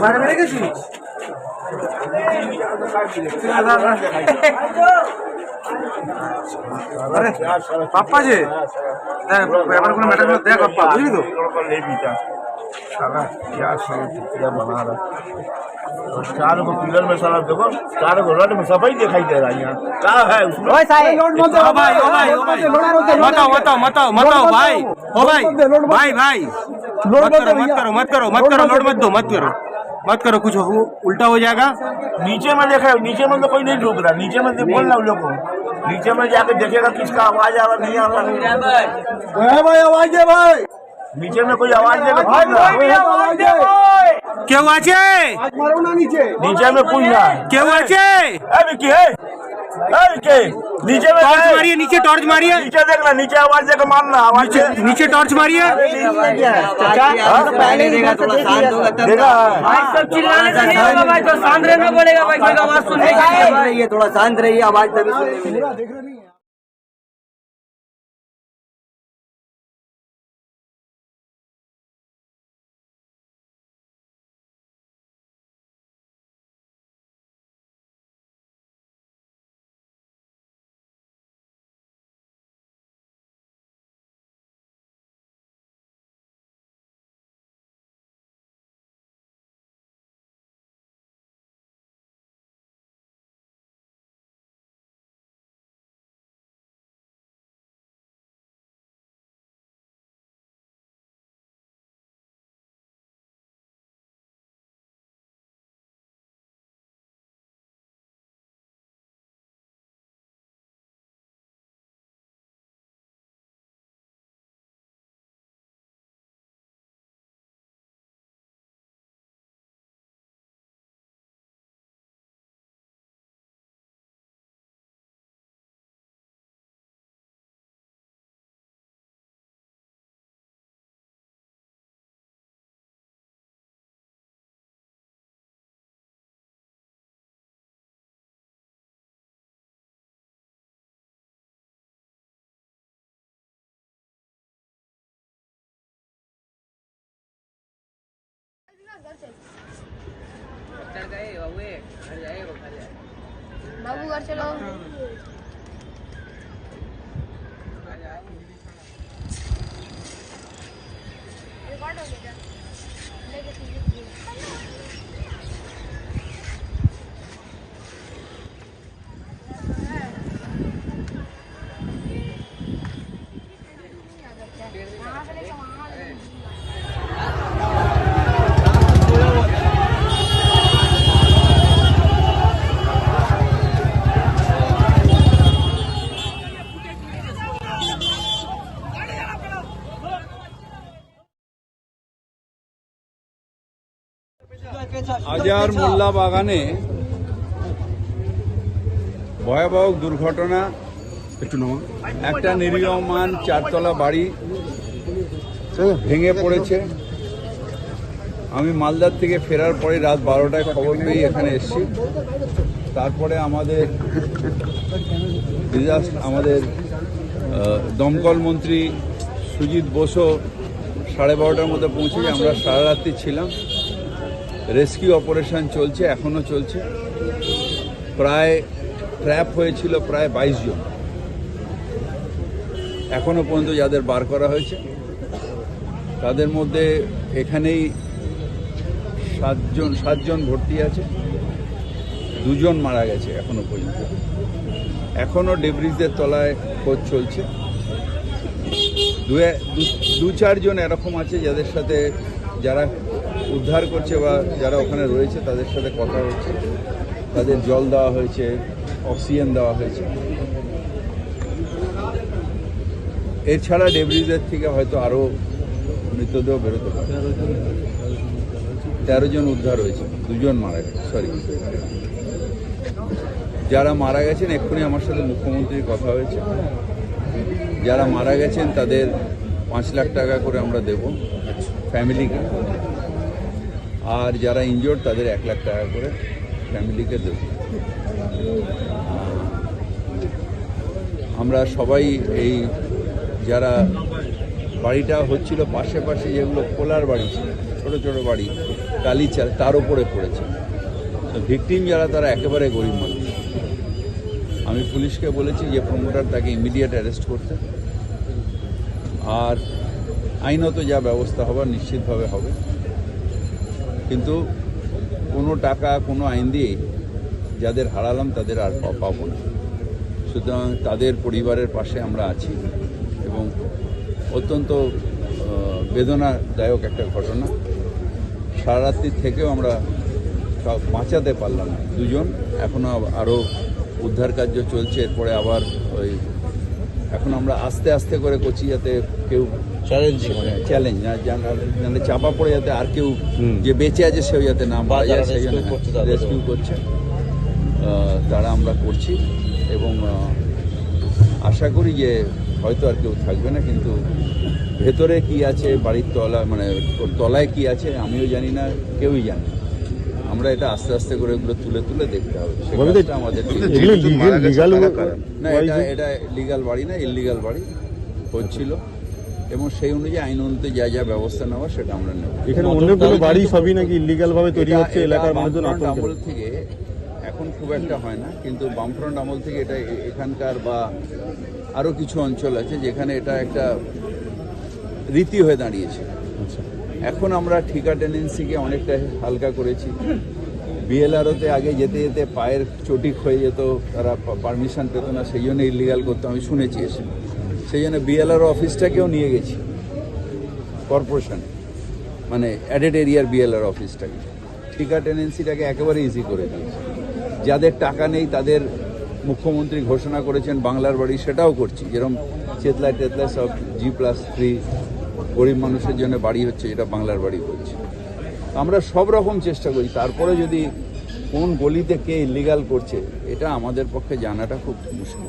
বারে বেড়ে গেছিস আরে পাপ্পা যে দেখ, ব্যাপার কোনো ম্যাটার দেখ পাপ্পা বুঝলি তো साला क्या साला क्या बना रहा चार को पिलर में साला देखो चार को रड में सफाई दिखाई दे रहा है यहाँ क्या है उसमें ও ভাই ও ভাই ও ভাই মতাও মতাও মতাও মতাও ভাই ও ভাই भाई भाई लोड मत करो मत करो मत करो मत करो लोड मत दो मत करो। मत करो कुछ हो उल्टा हो जाएगा। नीचे में देखे नीचे में तो कोई नहीं डूब रहा। नीचे में बोल रहा लोग को। नीचे में जाके देखेगा किसका आवाज़ आ रहा नहीं आ रहा भाई भाई आवाज़ दे भाई। नीचे में कोई आवाज़ देगा तो क्यों आचे नीचे। में कोई ना क्यों आचे अभी क्या के नीचे में टॉर्च मारिए नीचे टॉर्च मारिए नीचे देखना नीचे आवाज़ देखो मारना आवाज़ नीचे टॉर्च मारिए शांत रहेगा बोलेगा आवाज़ थोड़ा शांत रहिए आवाज़ तभी बाबू घर चलो। रिकॉर्ड हो गया। আজার মোল্লা বাগানে ভয়াবহ দুর্ঘটনা। একটু একটা নিরীহমান চারতলা বাড়ি ভেঙে পড়েছে। আমি মালদার থেকে ফেরার পরে রাত বারোটায় খবর পেয়ে এখানে এসেছি। তারপরে আমাদের ডিজাস্ট আমাদের দমকল মন্ত্রী সুজিত বসু সাড়ে বারোটার মধ্যে পৌঁছে আমরা সারা রাত্রি ছিলাম। রেস্কিউ অপারেশন চলছে এখনও চলছে। প্রায় ট্র্যাপ হয়েছিল প্রায় বাইশ জন। এখনও পর্যন্ত যাদের বার করা হয়েছে, তাদের মধ্যে এখানেই সাতজন সাতজন ভর্তি আছে। দুজন মারা গেছে এখনও পর্যন্ত। এখনও ডেব্রিজের তলায় খোঁজ চলছে। দু চারজন এরকম আছে যাদের সাথে যারা উদ্ধার করছে বা যারা ওখানে রয়েছে তাদের সাথে কথা হচ্ছে, তাদের জল দেওয়া হয়েছে, অক্সিজেন দেওয়া হয়েছে। এছাড়া ডেব্রিজের থেকে হয়তো আরও মৃতদেহ বেরোতে পারে। তেরো জন উদ্ধার হয়েছে, দুজন মারা গেছে সরি যারা মারা গেছেন, এক্ষুনি আমার সাথে মুখ্যমন্ত্রীর কথা হয়েছে। যারা মারা গেছেন, তাদের পাঁচ লাখ টাকা করে আমরা দেব, ফ্যামিলিকে। আর যারা ইনজোর্ড তাদের এক লাখ টাকা করে ফ্যামিলিকে দেব। আমরা সবাই এই যারা বাড়িটা হচ্ছিল, পাশে পাশে যেগুলো খোলার বাড়ি ছিল, ছোটো ছোটো বাড়ি, টালি চাল তার উপরে পড়েছে। তো ভিকটিম যারা, তারা একেবারে গরিব মানুষ। আমি পুলিশকে বলেছি যে প্রমোটার তাকে ইমিডিয়েট অ্যারেস্ট করতে। আর আইনত যা ব্যবস্থা হবার নিশ্চিতভাবে হবে। কিন্তু কোনো টাকা, কোনো আইন দিয়ে যাদের হারালাম তাদের আর পাবো না। সুতরাং তাদের পরিবারের পাশে আমরা আছি এবং অত্যন্ত বেদনাদায়ক একটা ঘটনা। সারা রাত্রি থেকেও আমরা বাঁচাতে পারলাম না। দুজন এখনও আরও উদ্ধার কার্য চলছে। এরপরে আবার ওই এখন আমরা আস্তে আস্তে করে করছি যাতে কেউ চ্যালেঞ্জ না জানলে চাপা পড়ে যাতে আর কেউ যে বেঁচে আছে সেও যাতে না জন্য রেস্কিউ করছে। তারা আমরা করছি এবং আশা করি যে হয়তো আর কেউ থাকবে না কিন্তু ভেতরে কি আছে বাড়ির তলা মানে ওর তলায় কি আছে আমিও জানি না কেউই জানে না। আমরা এটা আস্তে আস্তে করে এগুলো তুলে তুলে দেখতে হবে। আমাদের না এটা এটা লিগাল বাড়ি না ইলিগাল বাড়ি। হচ্ছিল। এবং সেই অনুযায়ী আইন অনুযায়ী যা যা ব্যবস্থা নেওয়া সেটা আমরা নেব। এখানে অনেকগুলো বাড়ি সবই নাকি ইলিগাল ভাবে তৈরি হচ্ছে এলাকার মানুষজন আমল থেকে এখন খুব একটা হয় না কিন্তু বামফ্রন্ট আমল থেকে এটা এখানকার বা আরও কিছু অঞ্চল আছে যেখানে এটা একটা রীতি হয়ে দাঁড়িয়েছে। আচ্ছা। এখন আমরা ঠিকা টেন্ডেন্সিকে অনেকটা হালকা করেছি। বিএলআরওতে আগে যেতে যেতে পায়ের চটি হয়ে যেত তারা পারমিশন পেত না সেই জন্য ইলিগাল করতো আমি শুনেছি এসে। সেই জন্য বিএলআরও অফিসটাকেও নিয়ে গেছি। কর্পোরেশনে মানে অ্যাডেড এরিয়ার বিএলআর অফিসটাকে ঠিকা টেন্ডেন্সিটাকে একেবারে ইজি করে দিয়েছে। যাদের টাকা নেই, তাদের মুখ্যমন্ত্রী ঘোষণা করেছেন, বাংলার বাড়ি সেটাও করছি। যেরকম চেতলায় টেতলায় সব জি প্লাস থ্রি গরিব মানুষের জন্য বাড়ি হচ্ছে এটা বাংলার বাড়ি করছে আমরা সব রকম চেষ্টা করি। তারপরে যদি কোন গলিতে কে ইলিগাল করছে, এটা আমাদের পক্ষে জানাটা খুব মুশকিল।